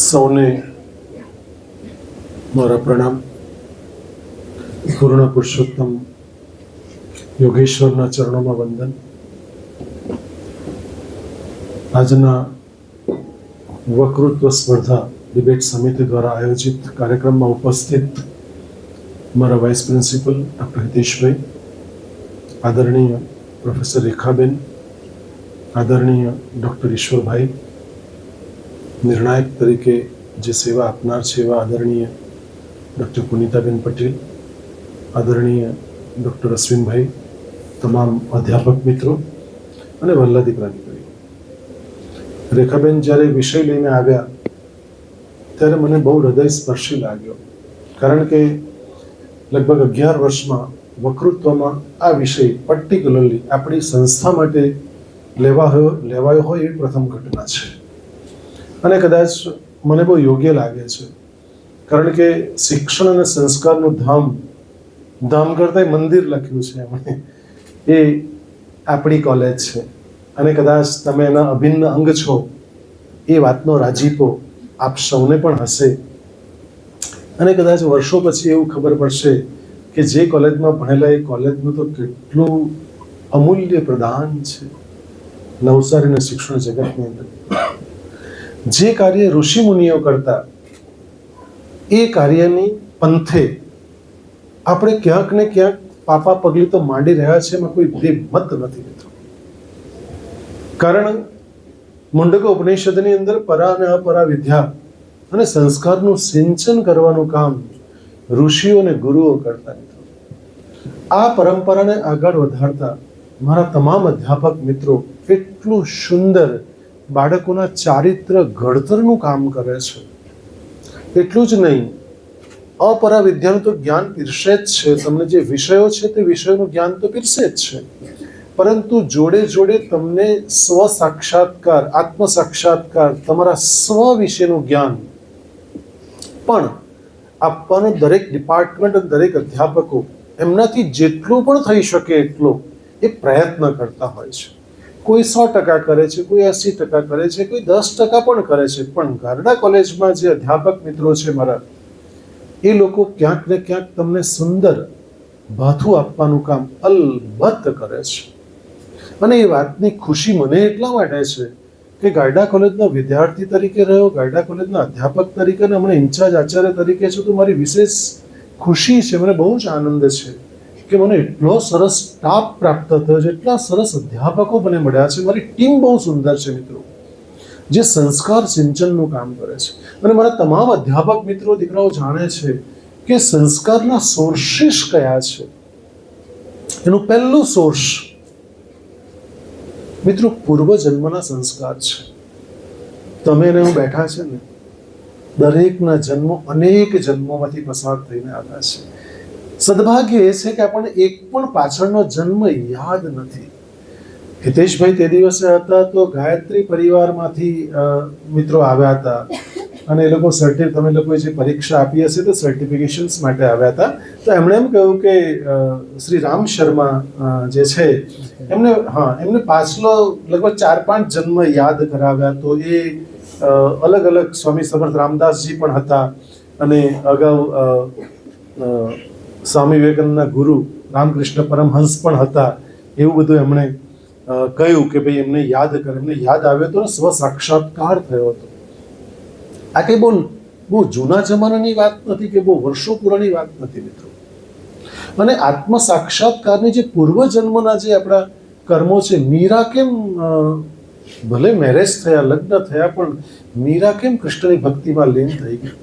સૌને મારા પ્રણામ. પૂર્ણ પુરુષોત્તમ યોગેશ્વરના ચરણોમાં વંદન. આજના વકૃત્વ સ્પર્ધા ડિબેટ સમિતિ દ્વારા આયોજિત કાર્યક્રમમાં ઉપસ્થિત મારા વાઇસ પ્રિન્સિપલ ડૉક્ટર હિતેશભાઈ, આદરણીય પ્રોફેસર રેખાબેન, આદરણીય ડૉક્ટર ઈશ્વરભાઈ નિર્ણાયક તરીકે જે સેવા આપનાર છે એવા આદરણીય ડૉક્ટર પુનિતાબેન પટેલ, આદરણીય ડૉક્ટર અશ્વિનભાઈ, તમામ અધ્યાપક મિત્રો અને વલ્લા દીકરા દીકરી રેખાબેન જ્યારે વિષય લઈને આવ્યા, ત્યારે મને બહુ હૃદય સ્પર્શી લાગ્યો. કારણ કે લગભગ અગિયાર વર્ષમાં વકૃત્વમાં આ વિષય પર્ટિક્યુલરલી આપણી સંસ્થા માટે લેવા લેવાયો હોય એ પ્રથમ ઘટના છે. અને કદાચ મને બહુ યોગ્ય લાગે છે. કારણ કે શિક્ષણ અને સંસ્કારનું ધામ ધામ કરતાં મંદિર લખ્યું છે એમણે. એ આપણી કોલેજ છે. અને કદાચ તમે એના અભિન્ન અંગ છો, એ વાતનો રાજીપો આપ સૌને પણ હશે. અને કદાચ વર્ષો પછી એવું ખબર પડશે કે જે કોલેજમાં ભણેલા એ કોલેજનું તો કેટલું અમૂલ્ય પ્રદાન છે. નવસારીના શિક્ષણ જગતની અંદર. જે કાર્ય ઋષિ મુનિઓ કરતા, એ કાર્યની પંથે આપણે ક્યાંક ને ક્યાંક પાપા પગલી તો માંડી રહ્યા છે એમાં કોઈ બે મત નથી મિત્રો. કારણ મુંડક ઉપનિષદની અંદર પરા અને અપરા વિદ્યા અને સંસ્કારનું સિંચન કરવાનું કામ ઋષિઓ અને ગુરુઓ કરતા મિત્રો. આ પરંપરાને આગળ વધારતા મારા તમામ અધ્યાપક મિત્રો, એટલું સુંદર બાળકોના ચારિત્ર ઘડતરનું કામ કરે છે. એટલું જ નહીં અપરા વિદ્યાનું તો જ્ઞાન પીરસે જ છે. તમને જે વિષયો છે તે વિષયોનું જ્ઞાન તો પીરસે જ છે. પરંતુ જોડે જોડે તમને સ્વ સાક્ષાત્કાર આત્મ સાક્ષાત્કાર તમારા સ્વ વિશેનું જ્ઞાન, પણ આપવાનું દરેક ડિપાર્ટમેન્ટ અને દરેક અધ્યાપકો એમનાથી જેટલું પણ થઈ શકે એટલો એ પ્રયત્ન કરતા હોય છે. કોઈ સો ટકા કરે છે, કોઈ એંસી ટકા કરે છે, કોઈ દસ ટકા પણ કરે છે. પણ ગારડા કોલેજમાં જે અધ્યાપક મિત્રો છે મારા, એ લોકો ક્યાંક ને ક્યાંક તમને સુંદર ભાથું આપવાનું કામ અલબત્ત કરે છે. અને એ વાતની ખુશી મને એટલા માટે છે કે ગારડા કોલેજના વિદ્યાર્થી તરીકે રહ્યો, ગારડા કોલેજના અધ્યાપક તરીકે અને હમણાં ઇન્ચાર્જ આચાર્ય તરીકે છું, તો મારી વિશેષ ખુશી છે, મને બહુ જ આનંદ છે. કે મને એટલો સરસ સ્ટાફ પ્રાપ્ત થયો છે, એટલા સરસ અધ્યાપકો મને મળ્યા છે, મારી ટીમ બહુ સુંદર છે મિત્રો. જે સંસ્કાર સિંચનનું કામ કરે છે. અને મારા તમામ અધ્યાપક મિત્રો, દીકરાઓ જાણે છે કે સંસ્કારના સોર્સિસ કયા છે? એનું પહેલું સોર્સ મિત્રો પૂર્વજન્મના સંસ્કાર છે. તમે એને હું બેઠા છે ને, દરેકના જન્મો અનેક જન્મોમાંથી પસાર થઈને આવ્યા છે. સદભાગ્ય એ છે કે આપણને એક પણ પાછળનો જન્મ યાદ નથી. હિતેશભાઈ તે દિવસે હતા તો ગાયત્રી પરિવારમાંથી મિત્રો આવ્યા હતા. અને એ લોકો સર્ટિ તમે લોકોએ જે પરીક્ષા આપી હશે તો સર્ટિફિકેશન્સ માટે આવ્યા હતા. તો એમણે એમ કહ્યું કે શ્રી રામ શર્મા જે છે, એમને, હા, એમને પાછલો લગભગ ચાર પાંચ જન્મ યાદ કરાવ્યા. તો એ અલગ અલગ સ્વામી સમર્થ રામદાસજી પણ હતા. અને અગાઉ સ્વામી વિવેકાનંદના ગુરુ રામકૃષ્ણ પરમહંસ પણ હતા. એવું બધું એમણે કહ્યું કે ભાઈ એમને યાદ કરે. એમને યાદ આવ્યો હતો સ્વ સાક્ષાત્કાર થયો હતો. આ કંઈ બહુ બહુ જૂના જમાનાની વાત નથી કે બહુ વર્ષો પુરાની વાત નથી મિત્રો. અને આત્મ સાક્ષાત્કારની જે પૂર્વજન્મના જે આપણા કર્મો છે, મીરા કેમ ભલે મેરેજ થયા, લગ્ન થયા, પણ મીરા કેમ કૃષ્ણની ભક્તિમાં લીન થઈ ગઈ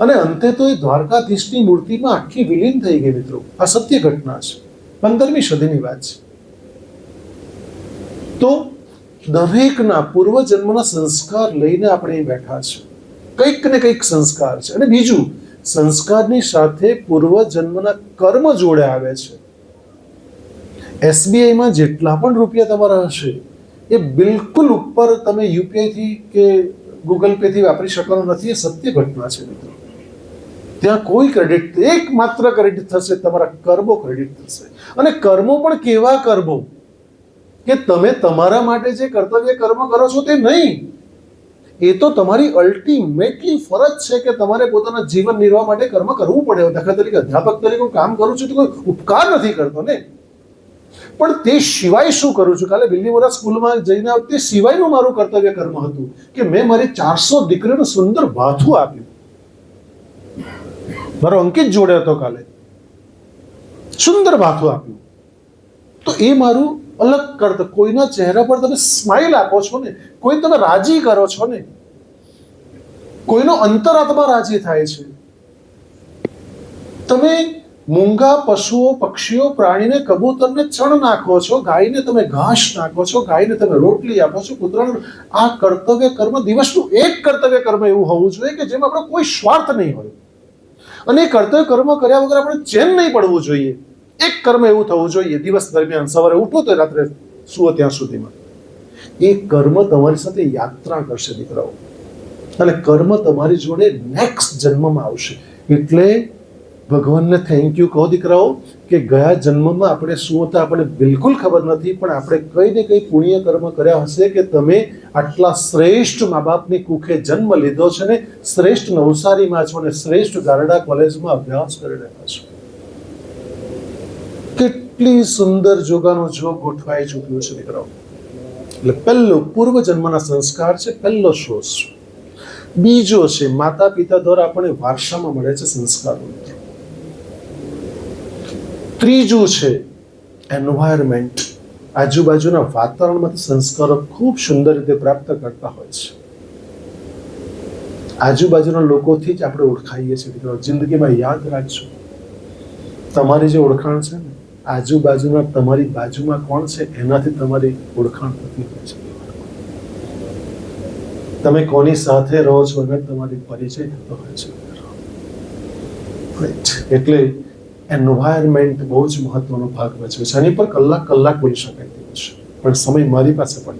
અને અંતે તો એ દ્વારકાધીશની મૂર્તિમાં આખી વિલીન થઈ ગઈ મિત્રો. આ સત્ય ઘટના છે. પંદરમી સદીની વાત છે. તો દરેકના પૂર્વજન્મના સંસ્કાર લઈને આપણે બેઠા છે. કંઈક ને કંઈક સંસ્કાર છે. અને બીજું, સંસ્કારની સાથે પૂર્વજન્મના કર્મ જોડે આવે છે. એસબીઆઈમાં જેટલા પણ રૂપિયા તમારા હશે, એ બિલકુલ ઉપર તમે યુપીઆઈથી કે ગૂગલ પેથી વાપરી શકવાનું નથી. એ સત્ય ઘટના છે મિત્રો. ત્યાં કોઈ ક્રેડિટ એકમાત્ર ક્રેડિટ થશે, તમારા કર્મો ક્રેડિટ થશે. અને કર્મો પણ કેવા કર્મો? કે તમે તમારા માટે જે કર્તવ્ય કર્મ કરો છો તે નહીં. એ તો તમારી અલ્ટિમેટલી ફરજ છે કે તમારે પોતાના જીવન નિર્વાહ માટે કર્મ કરવું પડે. દાખલા તરીકે અધ્યાપક તરીકે હું કામ કરું છું તો કોઈ ઉપકાર નથી કરતો ને. પણ તે સિવાય શું કરું છું? કાલે બિલ્લીમોરા સ્કૂલમાં જઈને તે સિવાયનું મારું કર્તવ્ય કર્મ હતું કે મેં મારી ચારસો દીકરીનું સુંદર ભાથું આપ્યું. મારો અંકિત જોડે હતો કાલે. સુંદર ભાથું આપ્યું. તો એ મારું અલગ કરતો. કોઈના ચહેરા પર તમે સ્માઇલ આપો છો ને, કોઈ તમે રાજી કરો છો ને, કોઈનો અંતરાત્મા રાજી થાય છે. તમે મૂંગા પશુઓ, પક્ષીઓ, પ્રાણીને કબૂતરને ચણ નાખો છો, ગાયને તમે ઘાસ નાખો છો, ગાયને તમે રોટલી આપો છો કુતરાણ આ કર્તવ્ય કર્મ દિવસનું એક કર્તવ્ય કર્મ એવું હોવું જોઈએ કે જેમાં આપણો કોઈ સ્વાર્થ નહીં હોય. અને એ કર્તવ્ય કર્મ કર્યા વગર આપણે ચેન નહીં પડવું જોઈએ. એક કર્મ એવું થવું જોઈએ. દિવસ દરમિયાન સવારે ઉઠો તો રાત્રે સુવો ત્યાં સુધીમાં. એ કર્મ તમારી સાથે યાત્રા કરશે, દીકરાઓ. અને કર્મ તમારી જોડે નેક્સ્ટ જન્મમાં આવશે. એટલે ભગવાનને થેન્ક યુ કહો દીકરાઓ કે ગયા જન્મમાં આપણે શું હતા આપણે બિલકુલ ખબર નથી, પણ આપણે કઈ ને કઈ પુણ્ય કર્મ કર્યા હશે કે તમે આટલા શ્રેષ્ઠ મા બાપની કુખે જન્મ લીધો છે ને શ્રેષ્ઠ નવસારીમાં છો ને શ્રેષ્ઠ ગારડા કોલેજમાં અભ્યાસ કરી રહ્યા છો. કેટલી સુંદર જોગાનો જોગ ગોઠવાઈ ચૂક્યો છે દીકરાઓ. એટલે પહેલો પૂર્વ જન્મના સંસ્કાર છે, પહેલો શોષ બીજો છે માતા પિતા દ્વારા આપણને વારસામાં મળે છે સંસ્કારો ત્રીજું છે એન્વાયરમેન્ટ આજુબાજુના વાતાવરણમાંથી સંસ્કારો ખૂબ સુંદર રીતે પ્રાપ્ત કરતા હોય છે. આજુબાજુના લોકોથી જ આપણે ઓળખાઈએ છીએ. જિંદગીમાં યાદ રાખજો. તમારી જે ઓળખાણ છે ને, આજુબાજુના તમારી બાજુમાં કોણ છે, એનાથી તમારી ઓળખાણ થતી હોય છે. તમે કોની સાથે રહો છો, એને તમારી પરિચય થતો હોય છે. એટલે એન્વાયરમેન્ટ બહુ જ મહત્વનો ભાગ ભજવે છે. એની પર કલાક કલાક બોલી શકાય તેવું છે. પણ સમય મારી પાસે પણ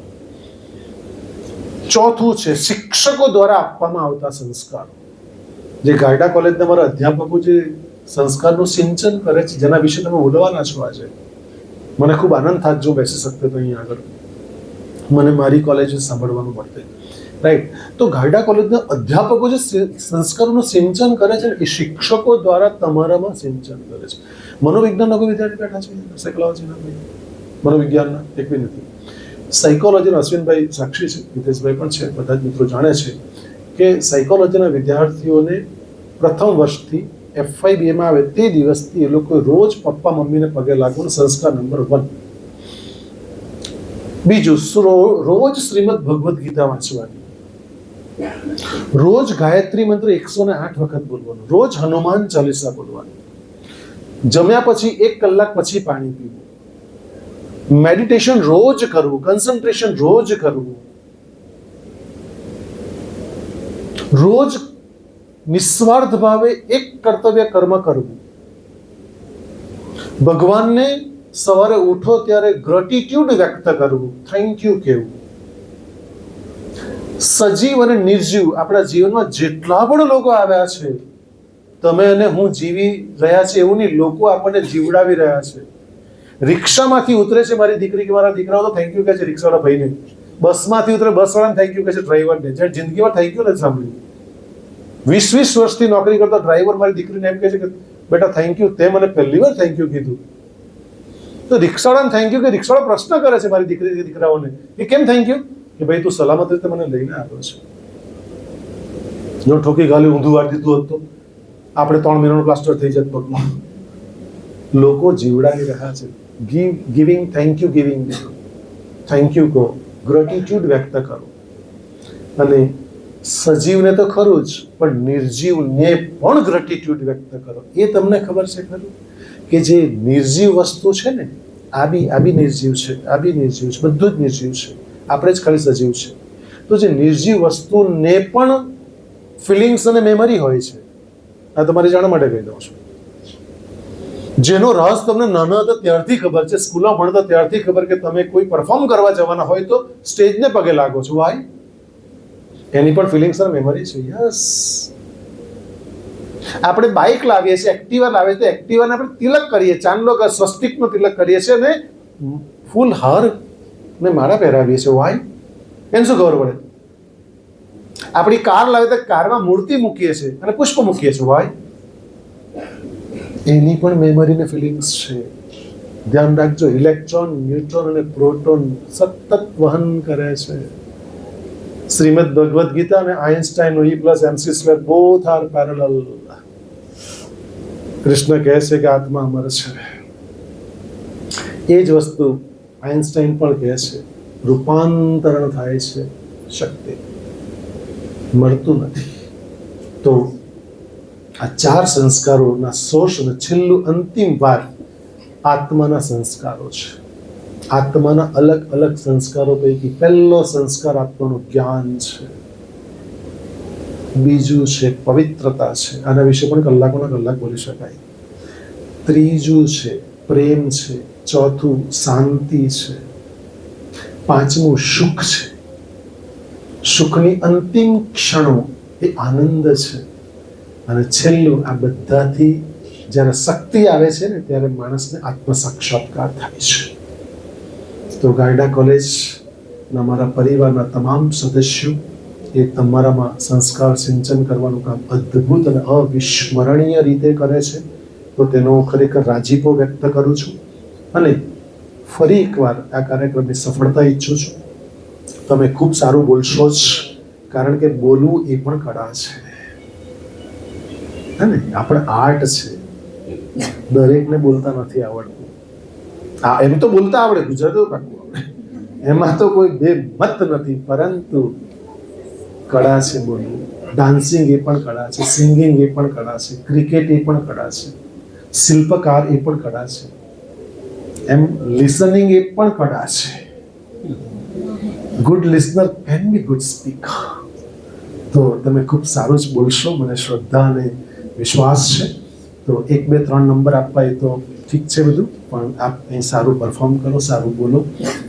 ચોથું છે, શિક્ષકો દ્વારા આપવામાં આવતા સંસ્કારો. જે ગાયડા કોલેજના મારા અધ્યાપકો જે સંસ્કારનું સિંચન કરે છે, જેના વિશે તમે બોલવાના છો આજે, મને ખૂબ આનંદ થાત જો બેસી શકતો તો અહીંયા આગળ. મને મારી કોલેજ સાંભળવાનું મળતે. રાઈટ તો ગાયડા કોલેજના અધ્યાપકો જે સંસ્કારોનું સિંચન કરે છે એ શિક્ષકો દ્વારા તમારામાં સિંચન કરે છે. મનોવિજ્ઞાનના કોઈ વિદ્યાર્થી બેઠા છે? સાયકોલોજીના મનોવિજ્ઞાનના? એક બી નથી. સાયકોલોજીના અશ્વિનભાઈ સાક્ષી છે, હિતેશભાઈ પણ છે, બધા જ મિત્રો જાણે છે કે સાયકોલોજીના વિદ્યાર્થીઓને પ્રથમ વર્ષથી એફઆઈ બીએમાં આવે તે દિવસથી એ લોકો રોજ પપ્પા, મમ્મીને પગે લાગવાનો સંસ્કાર નંબર વન બીજું રોજ શ્રીમદ ભગવદ્ ગીતા વાંચવાની. રોજ ગાયત્રી મંત્ર એકસો ને આઠ વખત બોલવાનું, રોજ હનુમાન ચાલીસા બોલવાનું. જમ્યા પછી એક કલાક પછી પાણી પીવું. મેડિટેશન રોજ કરવું કન્સન્ટ્રેશન રોજ કરવું. રોજ નિસ્વાર્થ ભાવે એક કર્તવ્ય કર્મ કરવું. ભગવાનને સવારે ઉઠો ત્યારે ગ્રેટિટ્યુડ વ્યક્ત કરવું. થેન્ક યુ કહેવું. સજીવ અને નિર્જીવ આપણા જીવનમાં જેટલા પણ લોકો આવ્યા છે, તમે અને હું જીવી રહ્યા છે એવું નહીં, લોકો આપણને જીવડાવી રહ્યા છે. રિક્ષામાંથી ઉતરે છે મારી દીકરી કે મારા દીકરાઓ તો થેન્ક યુ કહે છે રિક્ષાવાળા ભાઈને. બસમાંથી ઉતરે, બસવાળાને થેન્ક યુ કહે છે ડ્રાઈવરને જે જિંદગીમાં થેન્ક યુ નથી સાંભળ્યું. વીસ વીસ વર્ષથી નોકરી કરતો ડ્રાઈવર મારી દીકરીને એમ કહે છે કે, બેટા થેન્ક યુ તે મને પહેલી વાર થેન્ક યુ કીધું. તો રિક્ષાવાળાને થેન્ક યુ કે રિક્ષાવાળો પ્રશ્ન કરે છે મારી દીકરી દીકરાઓને કે કેમ થેન્ક યુ કે ભાઈ તું સલામત રીતે મને લઈને આવ્યો છે. જો ઠોકી ગાલી ઊંધું વાળી દીધું હતું આપણે ત્રણ મહિનાનું પ્લાસ્ટર થઈ જત પગમાં. લોકો જીવડાવી રહ્યા છે. Give giving thank you giving thank you કહો. ગ્રેટિટ્યુડ વ્યક્ત કરો. અને સજીવને તો ખરું જ, પણ નિર્જીવને પણ ગ્રેટિટ્યુડ વ્યક્ત કરો. એ તમને ખબર છે ખરું? કે જે નિર્જીવ વસ્તુ છે ને, આ બી આ બી નિર્જીવ છે, આ બી નિર્જીવ છે, બધું જ નિર્જીવ છે. આપણે જ ખાલી સજીવ છે. તો જે નિર્જીવ વસ્તુને પણ ફિલિંગ્સ અને મેમરી હોય છે, આ તમારે જાણવા માટે કહી દઉં છું. જેનો રસ તમને નાના હતા ત્યારથી ખબર છે, સ્કૂલમાં ભણતા ત્યારથી ખબર કે તમે કોઈ પરફોર્મ કરવા જવાના હોય તો સ્ટેજને પગે લાગો છો. વાય એની પણ ફિલિંગ્સ અને મેમરી છે. યસ આપણે બાઇક લાવીએ છીએ, એક્ટિવા લાવીએ છીએ એક્ટિવાને આપણે તિલક કરીએ ચાંદલો સ્વસ્તિકનો તિલક કરીએ છીએ અને ફૂલ હાર ને મારા પહેરાવીએ છીએ વાય એને શું ખબર પડે? આપણી કાર લાવે તો કારમાં મૂર્તિ મૂકીએ છીએ અને પુષ્પ મૂકીએ છીએ. વાય એની પણ મેમરી ને ફિલિંગ્સ છે. ધ્યાન રાખજો ઇલેક્ટ્રોન ન્યુટ્રોન અને પ્રોટોન સતત વહન કરે છે. શ્રીમદ ભગવદ્ ગીતા અને Einstein E plus MC square both are parallel Krishna કહે છે કે આત્મા અમર છે. એ જ વસ્તુ આઇન્સ્ટાઈન પણ કહે છે, રૂપાંતરણ થાય છે શક્તિ. મળતું નથી. તો આ ચાર સંસ્કારોના શોષને છેલ્લું અંતિમ વાર આત્માના સંસ્કારો છે. આત્માના અલગ અલગ સંસ્કારો પૈકી પહેલો સંસ્કાર આત્માનું જ્ઞાન છે. બીજું છે પવિત્રતા છે. આના વિશે પણ કલાકોના કલાક બોલી શકાય. ત્રીજું છે પ્રેમ છે, ચોથું શાંતિ છે, પાંચમું સુખ છે. સુખની અંતિમ ક્ષણો એ આનંદ છે. અને છેલ્લું, આ બધાથી જ્યારે શક્તિ આવે છે ને, ત્યારે માણસને આત્મ સાક્ષાત્કાર થાય છે. તો ગાયડા કોલેજના મારા પરિવારના તમામ સદસ્યો એ તમારામાં સંસ્કાર સિંચન કરવાનું કામ અદ્ભુત અને અવિસ્મરણીય રીતે કરે છે. તો તેનો ખરેખર રાજીપો વ્યક્ત કરું છું અને ફરી એકવાર આ કાર્યક્રમની સફળતા ઈચ્છું છું. તમે ખૂબ સારું બોલશો જ, કારણ કે બોલવું એ પણ કળા છે. હે ને? આપણે આર્ટ છે. દરેકને બોલતા નથી આવડતું. આ એમ તો બોલતા આવડે ગુજરાતી પાકું આવડે એમાં તો કોઈ બે મત નથી, પરંતુ કળા છે બોલવું. ડાન્સિંગ એ પણ કળા છે સિંગિંગ એ પણ કળા છે ક્રિકેટ એ પણ કળા છે. શિલ્પકાર એ પણ કળા છે. એમ લિસનિંગ એ પણ કળા છે. Good listener can be good speaker તો તમે ખૂબ સારું જ બોલશો, મને શ્રદ્ધા અને વિશ્વાસ છે. તો એક, બે, ત્રણ નંબર આપવા એ તો ઠીક છે બધું, પણ આપ અહીં સારું પરફોર્મ કરો, સારું બોલો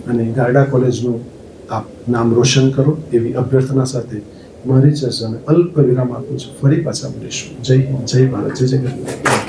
અને ગારડા કોલેજનું આપ નામ રોશન કરો એવી અભ્યર્થના સાથે મારી ચર્ચાને અલ્પ વિરામ આપું છું. ફરી પાછા મળીશું. જય જય ભારત, જય ગરવી